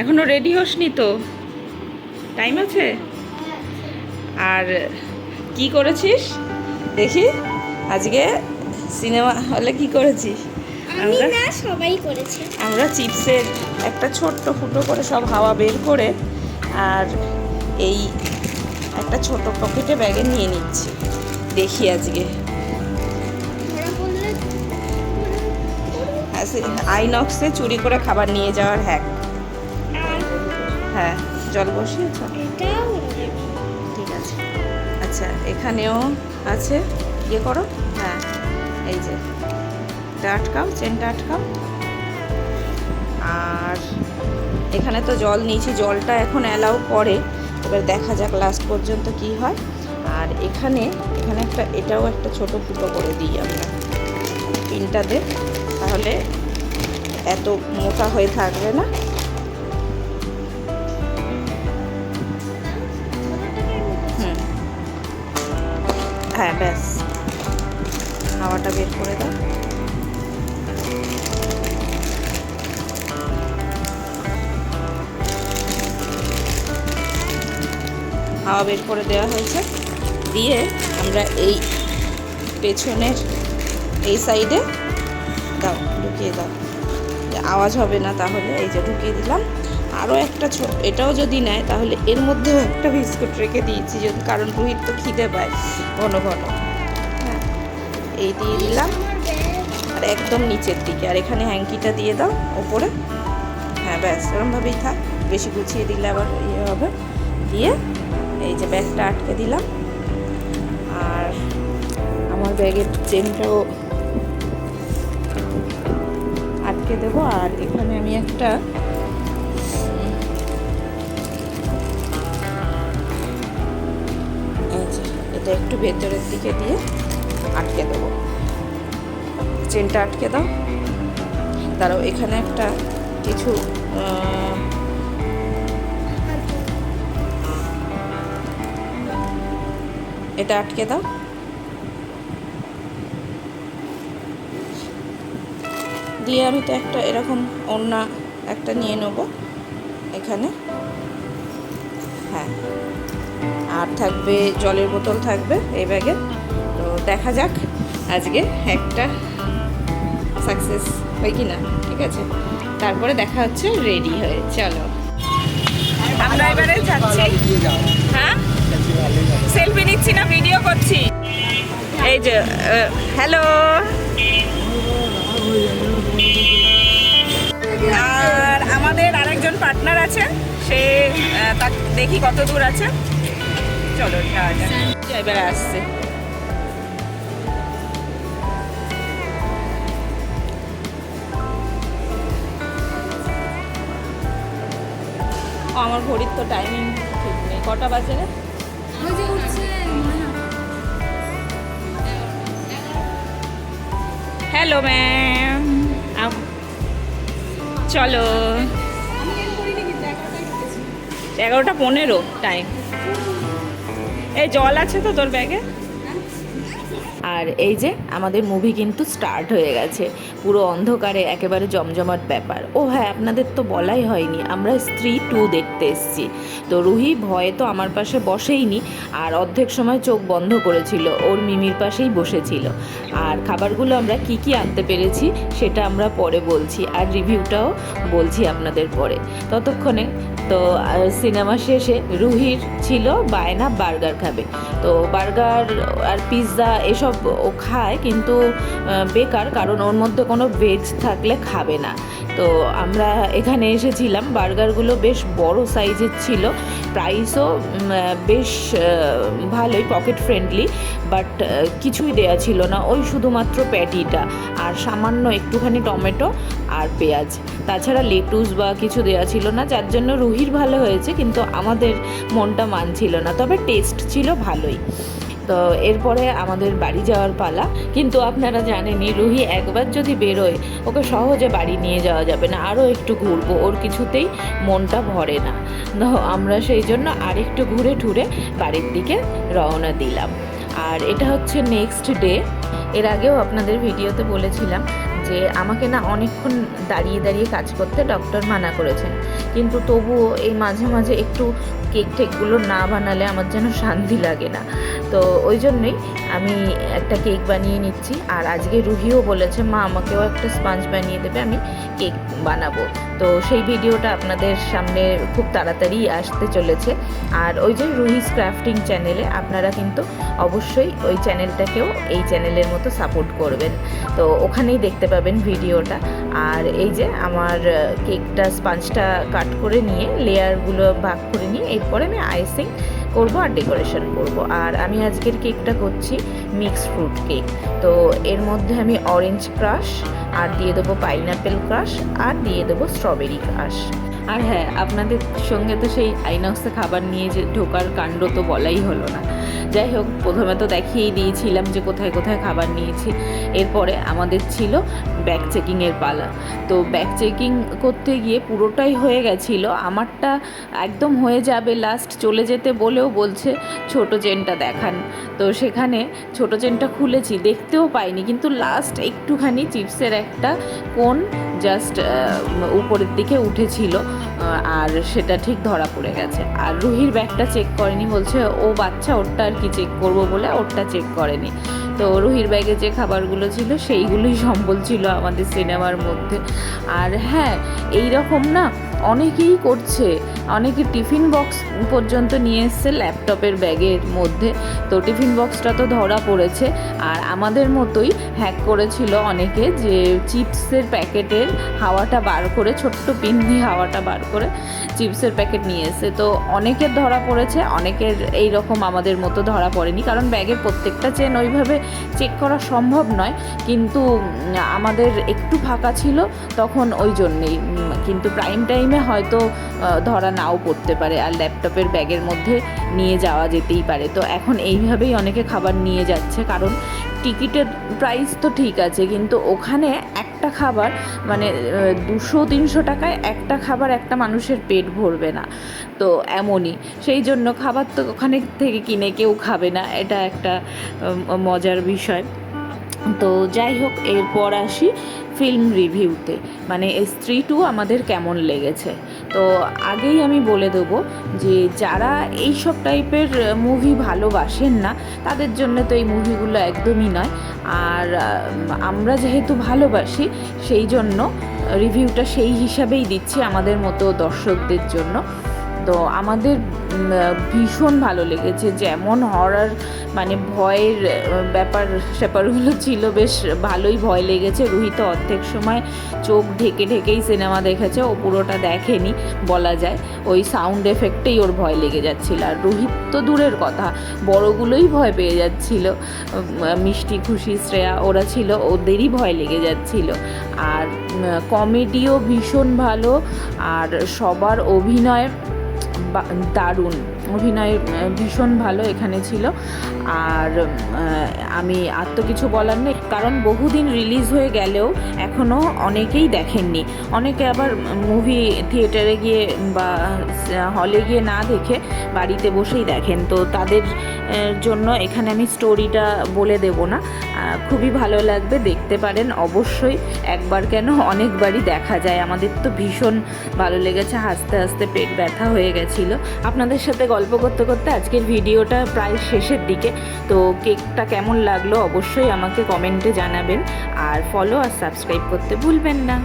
এখনও রেডি হসনি তো? টাইম আছে? আর কি করেছিস? দেখি আজকে সিনেমা হলে কি করেছিস? আমরা সবাই করেছে। আমরা চিপসের একটা ছোট্ট ফুটো করে সব হাওয়া বের করে আর এই একটা ছোট পকেটে ব্যাগে নিয়ে নিচ্ছি। দেখি আজকে। আইনক্সে চুরি করে খাবার নিয়ে যাওয়ার হ্যাক হ্যাঁ জল বসিয়েছ। ঠিক আছে। আচ্ছা এখানেও আছে। ইয়ে করো। হ্যাঁ এই যে এটা আটকাও চেনটা আটকাও। আর এখানে তো জল নিয়েছি জলটা এখন অ্যালাউ করে। এবার দেখা যাক লাস্ট পর্যন্ত কি হয়। আর এখানে এখানে একটা এটাও একটা ছোট ফুটো করে দিই আমরা। পিনটাতে তাহলে এত মোটা হয়ে থাকবে না। হ্যাঁ ব্যাস। হাওয়াটা বের করে দাও। হাওয়া বের করে দেওয়া হয়েছে। দিয়ে আমরা এই পেছনের এই সাইডে দাও, ঢুকিয়ে দাও। আওয়াজ হবে না তাহলে, এই যে ঢুকিয়ে দিলাম। আরও একটা ছোট এটাও যদি নেয়, তাহলে এর মধ্যেও একটা বিস্কুট রেখে দিয়েছি যদি কারণ রোহিত তো খিদে পায় ঘন ঘন। হ্যাঁ এই দিয়ে দিলাম। আর একদম নিচের দিকে। আর এখানে হ্যাঙ্কিটা দিয়ে দাও, ওপরে। হ্যাঁ ব্যাস ওরমভাবেই থাক। বেশি গুছিয়ে দিলে আবার ইয়ে হবে। দিয়ে এই যে ব্যাগটা আটকে দিলাম। আর আমার ব্যাগের চেনটাও আটকে দেবো। আর এখানে আমি একটা এটা একটু ভেতরের দিকে দিয়ে আটকে দেবো। চেনটা আটকে দাও। দাঁড়াও, এখানে একটা কিছু এটা আটকে দাও। দিয়ে আমি তো একটা এরকম ওড়না একটা নিয়ে নেব এখানে। হ্যাঁ। আর থাকবে, জলের বোতল থাকবে এই ব্যাগে। তো দেখা যাক আজকে একটা সাকসেস হয় কি না ঠিক আছে? তারপরে দেখা হচ্ছে রেডি হয়ে, চলো। আমরা এবারে যাচ্ছি। হ্যাঁ? সেলফি নিচ্ছি না ভিডিও করছি। এই যে হ্যালো আর আমাদের আরেকজন পার্টনার আছে, সে দেখি কত দূর আছে। চলো যাওয়া যাক। এবার আসছে। আমার ঘড়ির তো টাইমিং ঠিক নেই। কটা বাজে রে? হ্যালো ম্যাম চলো। এগারোটা পনেরো টাইম এই জল আছে তো তোর ব্যাগে? আর এই যে আমাদের মুভি কিন্তু স্টার্ট হয়ে গেছে। পুরো অন্ধকারে একেবারে জমজমাট ব্যাপার। ও হ্যাঁ আপনাদের তো বলাই হয়নি, আমরা স্ত্রী টু দেখতে এসেছি। তো রুহি ভয়ে তো আমার পাশে বসেইনি, আর অর্ধেক সময় চোখ বন্ধ করেছিল, ওর মিমির পাশেই বসেছিল। আর খাবারগুলো আমরা কি কি আনতে পেরেছি, সেটা আমরা পরে বলছি, আর রিভিউটাও বলছি আপনাদের পরে। ততক্ষণে তো সিনেমা শেষে রুহির ছিল বায়না বার্গার খাবে। তো বার্গার আর পিৎজা এসব ও খায় কিন্তু বেকার কারণ ওর মধ্যে কোনো ভেজ থাকলে খাবে না। তো আমরা এখানে এসেছিলাম বার্গারগুলো বেশ বড় সাইজের ছিল প্রাইসও বেশ ভালোই পকেট ফ্রেন্ডলি বাট কিছুই দেয়া ছিল না, ওই শুধুমাত্র প্যাটিটা আর সামান্য একটুখানি টমেটো আর পেঁয়াজ। তাছাড়া লেটুস বা কিছু দেওয়া ছিল না, যার জন্য রুহির ভালো হয়েছে, কিন্তু আমাদের মনটা মানছিল না, তবে টেস্ট ছিল ভালোই। তো এরপরে আমাদের বাড়ি যাওয়ার পালা। কিন্তু আপনারা জানেনই রুহি একবার যদি বেরোয়, ওকে সহজে বাড়ি নিয়ে যাওয়া যাবে না। আরও একটু ঘুরবো, ওর কিছুতেই মনটা ভরে না। তো আমরা সেই জন্য আরেকটু ঘুরে ঠুরে বাড়ির দিকে রওনা দিলাম। আর এটা হচ্ছে নেক্সট ডে এর আগেও আপনাদের ভিডিওতে বলেছিলাম যে আমাকে না অনেকক্ষণ দাঁড়িয়ে দাঁড়িয়ে কাজ করতে ডক্টর মানা করেছেন। কিন্তু তবুও এই মাঝে মাঝে একটু কেক টেকগুলো না বানালে আমার যেন শান্তি লাগে না। তো ওই জন্যই আমি একটা কেক বানিয়ে নিচ্ছি। আর আজকে রুহিও বলেছে, মা, আমাকেও একটা স্পঞ্জ বানিয়ে দেবে, আমি কেক বানাবো। তো সেই ভিডিওটা আপনাদের সামনে খুব তাড়াতাড়ি আসতে চলেছে। আর ওই যে রুহিস ক্রাফটিং চ্যানেলে আপনারা কিন্তু অবশ্যই ওই চ্যানেলটাকেও এই চ্যানেলের মতো সাপোর্ট করবেন। তো ওখানেই দেখতে পাবেন। ভিডিওটা। আর এই যে আমার কেকটা, স্পঞ্জটা কাট করে নিয়ে, লেয়ারগুলো ভাগ করে নিয়ে, এরপরে আমি আইসিং করব আর ডেকোরেশন করব। আর আমি আজকের কেকটা করছি মিক্স ফ্রুট কেক। তো এর মধ্যে আমি অরেঞ্জ ক্রাশ, আর দিয়ে দেবো পাইনাপেল ক্রাশ, আর দিয়ে দেবো স্ট্রবেরি ক্রাশ। আর হ্যাঁ আপনাদের সঙ্গে তো সেই আইনক্সে খাবার নিয়ে যে ঢোকার কাণ্ড তো বলাই হলো না। যাই হোক, প্রথমে তো দেখিয়েই দিয়েছিলাম যে কোথায় কোথায় খাবার নিয়েছি। এরপরে আমাদের ছিল ব্যাক চেকিংয়ের পালা। তো ব্যাক চেকিং করতে গিয়ে পুরোটাই হয়ে গেছিল। আমারটা একদম হয়ে যাবে লাস্ট চলে যেতে বলেও বলছে, ছোট চেনটা দেখান। তো সেখানে ছোট চেনটা খুলেছি, দেখতেও পাইনি। কিন্তু লাস্ট একটুখানি চিপসের একটা কোন জাস্ট উপরের দিকে উঠেছিল আর সেটা ঠিক ধরা পড়ে গেছে। আর রুহির ব্যাগটা চেক করেনি, বলছে, ও বাচ্চা, ওরটা আর কি চেক করব বলে ওরটা চেক করেনি। তো রুহির ব্যাগে যে খাবারগুলো ছিল সেইগুলোই সম্বল ছিল আমাদের সিনেমার মধ্যে। আর হ্যাঁ এই রকম না অনেকেই করছে। অনেকে টিফিন বক্স পর্যন্ত নিয়ে এসছে ল্যাপটপের ব্যাগের মধ্যে। তো টিফিন বক্সটা তো ধরা পড়েছে। আর আমাদের মতোই হ্যাক করেছিল অনেকে যে চিপসের প্যাকেটের হাওয়াটা বার করে, ছোট্ট পিন দিয়ে হাওয়াটা বার করে চিপসের প্যাকেট নিয়ে এসে তো অনেকের ধরা পড়েছে, অনেকের এই রকম আমাদের মতো ধরা পড়েনি। কারণ ব্যাগের প্রত্যেকটা চেন ওইভাবে চেক করা সম্ভব নয়। কিন্তু আমাদের একটু ফাঁকা ছিল তখন ওই জন্যেই। কিন্তু প্রাইম টাইমে হয়তো ধরা নাও পড়তে পারে আর ল্যাপটপের ব্যাগের মধ্যে নিয়ে যাওয়া যেতেই পারে। তো এখন এইভাবেই অনেকে খাবার নিয়ে যাচ্ছে। কারণ টিকিটের প্রাইস তো ঠিক আছে, কিন্তু ওখানে একটা খাবার মানে দুশো তিনশো টাকায় একটা খাবার একটা মানুষের পেট ভরবে না। তো এমনই, সেই জন্য খাবার তো ওখানে থেকে কিনে কেউ খাবে না, এটা একটা মজার বিষয়। তো যাই হোক, এরপর আসি ফিল্ম রিভিউতে মানে স্ত্রী টু আমাদের কেমন লেগেছে? তো আগেই আমি বলে দেবো যে যারা এই সব টাইপের মুভি ভালোবাসেন না, তাদের জন্য তো এই মুভিগুলো একদমই নয়। আর আমরা যেহেতু ভালোবাসি, সেই জন্য রিভিউটা সেই হিসাবেই দিচ্ছি আমাদের মতো দর্শকদের জন্য। তো আমাদের ভীষণ ভালো লেগেছে। যেমন হরার মানে ভয়ের ব্যাপার স্যাপারগুলো ছিল, বেশ ভালোই ভয় লেগেছে। রুহি তো অর্ধেক সময় চোখ ঢেকে ঢেকেই সিনেমা দেখেছে, ও পুরোটা দেখেনি, বলা যায়। ওই সাউন্ড এফেক্টেই ওর ভয় লেগে যাচ্ছিল। আর রোহিত তো দূরের কথা, বড়গুলোই ভয় পেয়ে যাচ্ছিল। মিষ্টি, খুশি, শ্রেয়া, ওরা ছিল, ওদেরই ভয় লেগে যাচ্ছিল। আর কমেডিও ভীষণ ভালো, আর সবার অভিনয় দারুণ। অভিনয় ভীষণ ভালো এখানে ছিল। আর আমি আর তো কিছু বলার নেই। কারণ বহুদিন রিলিজ হয়ে গেলেও এখনও অনেকেই দেখেননি। অনেকে আবার মুভি থিয়েটারে গিয়ে বা হলে গিয়ে না দেখে বাড়িতে বসেই দেখেন। তো তাদের জন্য এখানে আমি স্টোরিটা বলে দেব না। খুবই ভালো লাগবে, দেখতে পারেন। অবশ্যই একবার কেন অনেকবারই দেখা যায়। আমাদের তো ভীষণ ভালো লেগেছে, হাসতে হাসতে পেট ব্যথা হয়ে গেছিল। আপনাদের সাথে গল্প করতে করতে আজকের ভিডিওটা প্রায় শেষের দিকে। তো কেকটা কেমন লাগল অবশ্যই আমাকে কমেন্টে জানাবেন আর ফলো আর সাবস্ক্রাইব করতে ভুলবেন না।